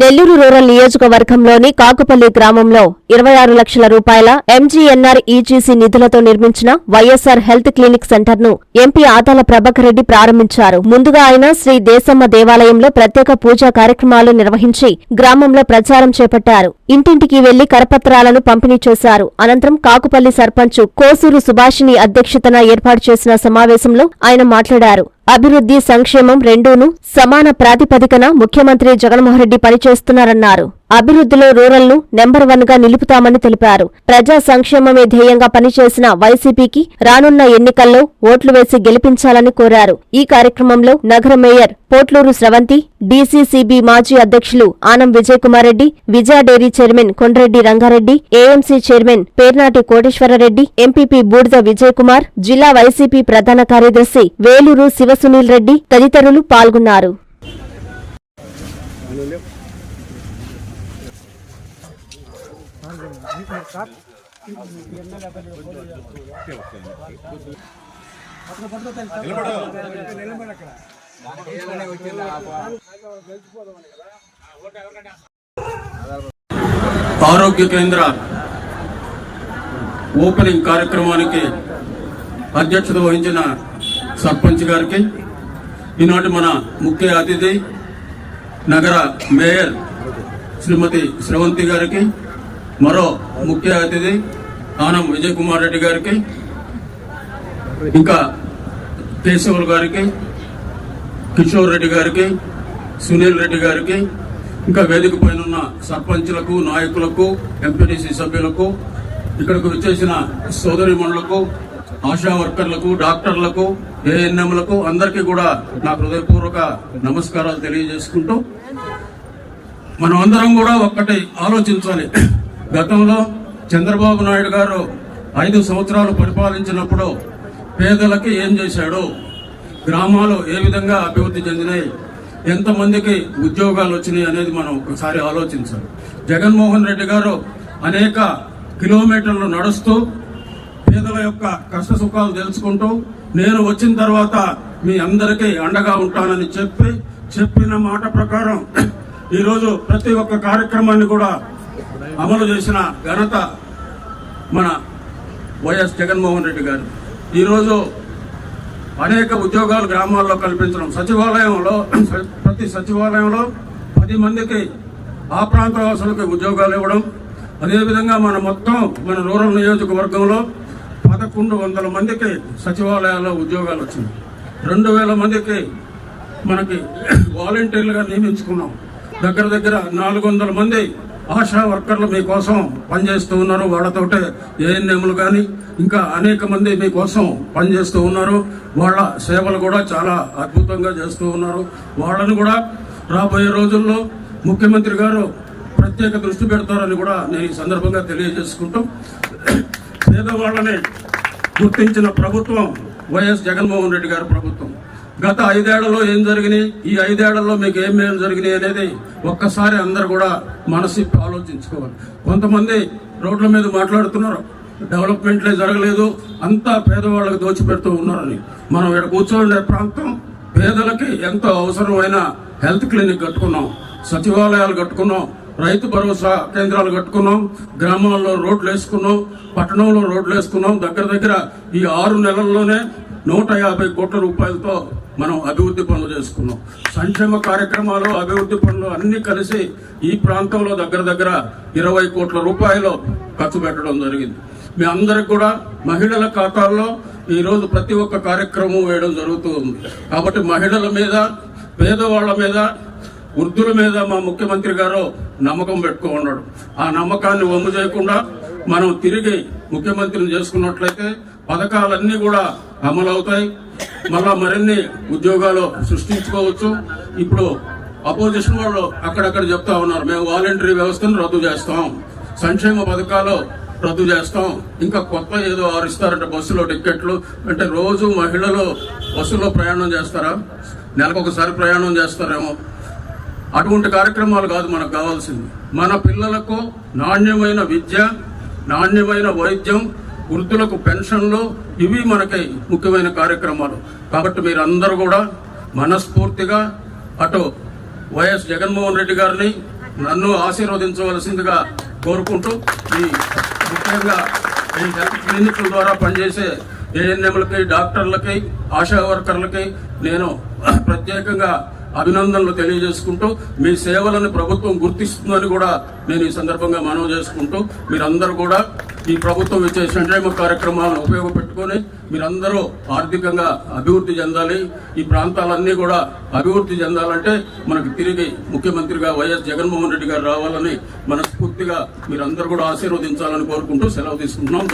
Nellore rural నియోజకవర్గంలోని కాకుపల్లి గ్రామంలో ఇరవై ఆరు లక్షల రూపాయల ఎంజీఎన్ఆర్ ఈజీసీ నిధులతో నిర్మించిన వైఎస్సార్ హెల్త్ క్లినిక్ సెంటర్ను ఎంపీ ఆదాల ప్రభాకర్ రెడ్డి ప్రారంభించారు. ముందుగా ఆయన శ్రీ దేశమ్మ దేవాలయంలో ప్రత్యేక పూజా కార్యక్రమాలు నిర్వహించి గ్రామంలో ప్రచారం చేపట్టారు. ఇంటింటికి వెళ్ళి కరపత్రాలను పంపిణీ చేశారు. అనంతరం కాకుపల్లి సర్పంచ్ కోసూరు సుభాషిణి అధ్యక్షతన ఏర్పాటు చేసిన సమావేశంలో ఆయన మాట్లాడారు. అభివృద్ధి సంక్షేమం రెండూను సమాన ప్రాతిపదికన ముఖ్యమంత్రి జగన్మోహన్ రెడ్డి పనిచేస్తున్నారన్నారు. అభివృద్ధిలో రూరల్ను నెంబర్ వన్గా నిలుపుతామని తెలిపారు. ప్రజా సంక్షేమమే ధ్యేయంగా పనిచేసిన వైసీపీకి రానున్న ఎన్నికల్లో ఓట్లు వేసి గెలిపించాలని కోరారు. ఈ కార్యక్రమంలో నగర మేయర్ పోట్లూరు స్రవంతి డీసీసీబీ మాజీ అధ్యక్షులు Anam Vijayakumar Reddy Vijaya dairy chairman Kondreddy Rangareddy AMC chairman Pernati Koteswarareddy MPP Budida Vijayakumar జిల్లా వైసీపీ ప్రధాన కార్యదర్శి వేలూరు శివసునీల్ రెడ్డి తదితరులు పాల్గొన్నారు. ఆరోగ్య కేంద్ర ఓపెనింగ్ కార్యక్రమానికి అధ్యక్షత వహించిన సర్పంచ్ గారికి ఈనాటి మన ముఖ్య అతిథి నగర మేయర్ శ్రీమతి శ్రవంతి గారికి మరో ముఖ్య అతిథి కానం విజయ్ కుమార్ రెడ్డి గారికి ఇంకా కేశవులు గారికి కిషోర్ రెడ్డి గారికి సునీల్ రెడ్డి గారికి ఇంకా వేదిక పైన ఉన్న సర్పంచులకు నాయకులకు ఎంపీటీసీ సభ్యులకు ఇక్కడకు సోదరి సోదరిమణులకు ఆశా వర్కర్లకు డాక్టర్లకు ఏఎన్ఎంలకు అందరికీ కూడా నా హృదయపూర్వక నమస్కారాలు తెలియజేసుకుంటూ మనం అందరం కూడా ఒక్కటి ఆలోచించాలి. గతంలో చంద్రబాబు నాయుడు గారు ఐదు సంవత్సరాలు పరిపాలించినప్పుడు పేదలకి ఏం చేశాడు? గ్రామాలు ఏ విధంగా అభివృద్ధి చెందినాయి? ఎంతమందికి ఉద్యోగాలు వచ్చినాయి అనేది మనం ఒకసారి ఆలోచించాలి. జగన్మోహన్ రెడ్డి గారు అనేక కిలోమీటర్లు నడుస్తూ పేదల యొక్క కష్ట సుఖాలు తెలుసుకుంటూ నేను వచ్చిన తర్వాత మీ అందరికీ అండగా ఉంటానని చెప్పి చెప్పిన మాట ప్రకారం ఈరోజు ప్రతి ఒక్క కార్యక్రమాన్ని కూడా అమలు చేసిన ఘనత మన వైఎస్ జగన్మోహన్ రెడ్డి గారు. ఈరోజు అనేక ఉద్యోగాలు గ్రామాల్లో కల్పించడం సచివాలయంలో ప్రతి సచివాలయంలో పది మందికి ఆ ప్రాంత వాసులకు ఉద్యోగాలు ఇవ్వడం అదేవిధంగా మన మొత్తం మన రూరల్ నియోజకవర్గంలో పదకొండు వందల మందికి సచివాలయాల్లో ఉద్యోగాలు వచ్చింది రెండు వేల మందికి మనకి వాలంటీర్లుగా నియమించుకున్నాం. దగ్గర దగ్గర నాలుగు వందల మంది ఆశా వర్కర్లు మీకోసం పనిచేస్తూ ఉన్నారు. వాళ్ళతోటే ఏఎన్ఎంలు కానీ ఇంకా అనేక మంది మీకోసం పనిచేస్తూ ఉన్నారు. వాళ్ళ సేవలు కూడా చాలా అద్భుతంగా చేస్తూ ఉన్నారు. వాళ్ళను కూడా రాబోయే రోజుల్లో ముఖ్యమంత్రి గారు ప్రత్యేక దృష్టి పెడతారని కూడా నేను ఈ సందర్భంగా తెలియజేసుకుంటూ పేదవాళ్ళని గుర్తించిన ప్రభుత్వం వైఎస్ జగన్మోహన్ రెడ్డి గారు గత ఐదేళ్ళలో ఏం జరిగినాయి? ఈ ఐదేళ్ళలో మీకు ఏం మేలు జరిగినాయి అనేది ఒక్కసారి అందరు కూడా మనసు ఆలోచించుకోవాలి. కొంతమంది రోడ్ల మీద మాట్లాడుతున్నారు. డెవలప్మెంట్లే జరగలేదు. అంతా పేదవాళ్ళకి దోచిపెడుతూ ఉన్నారని. మనం ఇక్కడ కూర్చోండే ప్రాంతం పేదలకి ఎంతో అవసరమైన హెల్త్ క్లినిక్ కట్టుకున్నాం. సచివాలయాలు కట్టుకున్నాం. రైతు భరోసా కేంద్రాలు కట్టుకున్నాం. గ్రామాల్లో రోడ్లు వేసుకున్నాం. పట్టణంలో రోడ్లు వేసుకున్నాం. దగ్గర దగ్గర ఈ ఆరు నెలల్లోనే నూట యాభై కోట్ల రూపాయలతో మనం అభివృద్ధి పనులు చేసుకున్నాం. సంక్షేమ కార్యక్రమాలు అభివృద్ధి పనులు అన్ని కలిసి ఈ ప్రాంతంలో దగ్గర దగ్గర ఇరవై కోట్ల రూపాయలు ఖర్చు పెట్టడం జరిగింది. మీ అందరికి కూడా మహిళల ఖాతాల్లో ఈరోజు ప్రతి ఒక్క కార్యక్రమం వేయడం జరుగుతూ ఉంది. కాబట్టి మహిళల మీద పేదవాళ్ళ మీద వృద్ధుల మీద మా ముఖ్యమంత్రి గారు నమ్మకం పెట్టుకున్నాడు ఆ నమ్మకాన్ని వమ్ము చేయకుండా మనం తిరిగి ముఖ్యమంత్రిని చేసుకున్నట్లయితే పథకాలన్నీ కూడా అమలు అవుతాయి మళ్ళా మరిన్ని ఉద్యోగాలు సృష్టించుకోవచ్చు. ఇప్పుడు అపోజిషన్ వాళ్ళు అక్కడక్కడ చెప్తా ఉన్నారు. మేము వాలంటరీ వ్యవస్థను రద్దు చేస్తాం. సంక్షేమ పథకాలు రద్దు చేస్తాం. ఇంకా కొత్త ఏదో ఆరిస్తారంటే బస్సులో టిక్కెట్లు. అంటే రోజు మహిళలు బస్సులో ప్రయాణం చేస్తారా? నెలకు ఒకసారి ప్రయాణం చేస్తారేమో. అటువంటి కార్యక్రమాలు కాదు మనకు కావాల్సింది. మన పిల్లలకు నాణ్యమైన విద్య నాణ్యమైన వైద్యం వృద్ధులకు పెన్షన్లు ఇవి మనకి ముఖ్యమైన కార్యక్రమాలు. కాబట్టి మీరందరూ కూడా మనస్ఫూర్తిగా అటు వైఎస్ జగన్మోహన్ రెడ్డి గారిని నన్ను ఆశీర్వదించవలసిందిగా కోరుకుంటూ ఈ ముఖ్యంగా ఈ హెల్త్ క్లినిక్ల ద్వారా పనిచేసే ఏఎన్ఎంలకి డాక్టర్లకి ఆశా వర్కర్లకి నేను ప్రత్యేకంగా అభినందనలు తెలియజేసుకుంటూ మీ సేవలను ప్రభుత్వం గుర్తిస్తుందని కూడా నేను ఈ సందర్భంగా మనవి చేసుకుంటూ మీరందరూ కూడా ఈ ప్రభుత్వం ఇచ్చే సంక్షేమ కార్యక్రమాలను ఉపయోగపెట్టుకొని మీరందరూ ఆర్థికంగా అభివృద్ధి చెందాలి. ఈ ప్రాంతాలన్నీ కూడా అభివృద్ధి చెందాలంటే మనకు తిరిగి ముఖ్యమంత్రిగా వైఎస్ జగన్మోహన్ రెడ్డి గారు రావాలని మనస్ఫూర్తిగా మీరందరూ కూడా ఆశీర్వదించాలని కోరుకుంటూ సెలవు తీసుకుంటున్నాం.